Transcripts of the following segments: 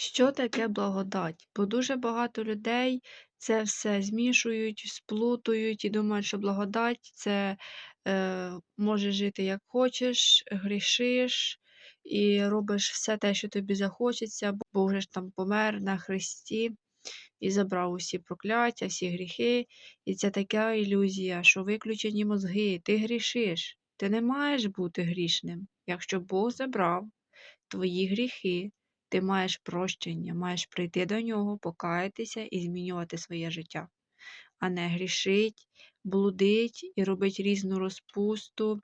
Що таке благодать? Бо дуже багато людей це все змішують, сплутують і думають, що благодать це е, можеш жити як хочеш, грішиш і робиш все те, що тобі захочеться, бо вже ж там помер на Христі і забрав усі прокляття, всі гріхи. І це така ілюзія, що виключені мозги, ти грішиш. Ти не маєш бути грішним, якщо Бог забрав твої гріхи. Ти маєш прощення, маєш прийти до нього, покаятися і змінювати своє життя, а не грішить, блудить і робить різну розпусту,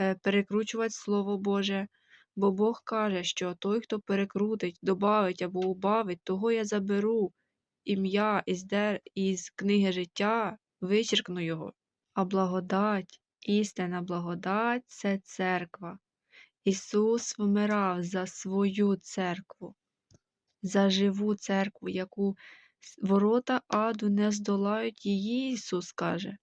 е, перекручувати Слово Боже. Бо Бог каже, що той, хто перекрутить, добавить або убавить, того я заберу ім'я із, дер... із книги життя, вичеркну його. А благодать, істинна благодать це церква. Ісус вмирав за свою церкву, за живу церкву, яку ворота аду не здолають її, Ісус каже.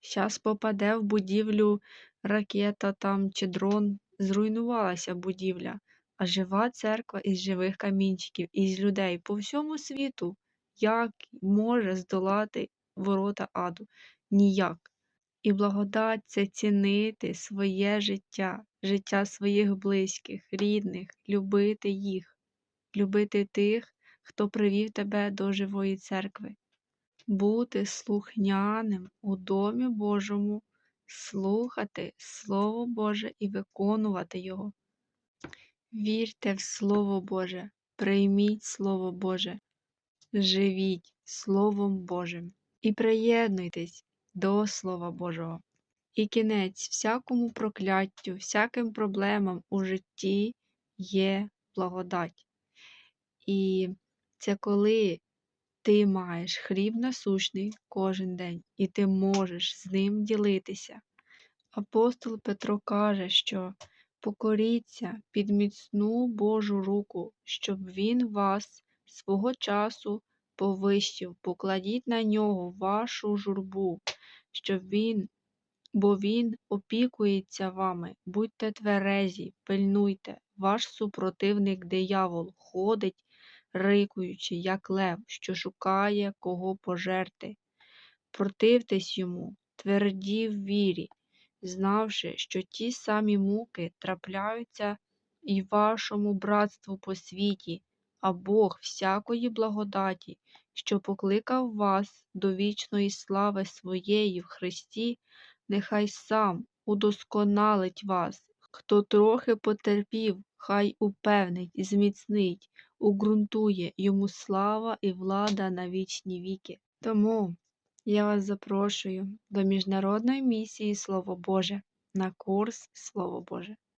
Щас попаде в будівлю ракета там чи дрон, зруйнувалася будівля, а жива церква із живих камінчиків, із людей по всьому світу, як може здолати ворота аду? Ніяк. І благодать це цінити своє життя, життя своїх близьких, рідних, любити їх, любити тих, хто привів тебе до живої церкви, бути слухняним у домі Божому, слухати Слово Боже і виконувати Його. Вірте в Слово Боже, прийміть Слово Боже, живіть Словом Божим і приєднуйтесь до Слова Божого. І кінець всякому прокляттю, всяким проблемам у житті є благодать. І це коли ти маєш хліб насущний кожен день, і ти можеш з ним ділитися. Апостол Петро каже, що покоріться під міцну Божу руку, щоб Він вас свого часу повищив, покладіть на нього вашу журбу, щоб він, бо Він опікується вами, будьте тверезі, пильнуйте, ваш супротивник диявол ходить, рикуючи, як лев, що шукає кого пожерти. Противтесь йому, тверді в вірі, знавши, що ті самі муки трапляються і вашому братству по світі, а Бог всякої благодаті, що покликав вас до вічної слави своєї в Христі, нехай сам удосконалить вас, хто трохи потерпів, хай упевнить, зміцнить, уґрунтує йому слава і влада на вічні віки. Тому я вас запрошую до міжнародної місії Слово Боже на курс Слово Боже.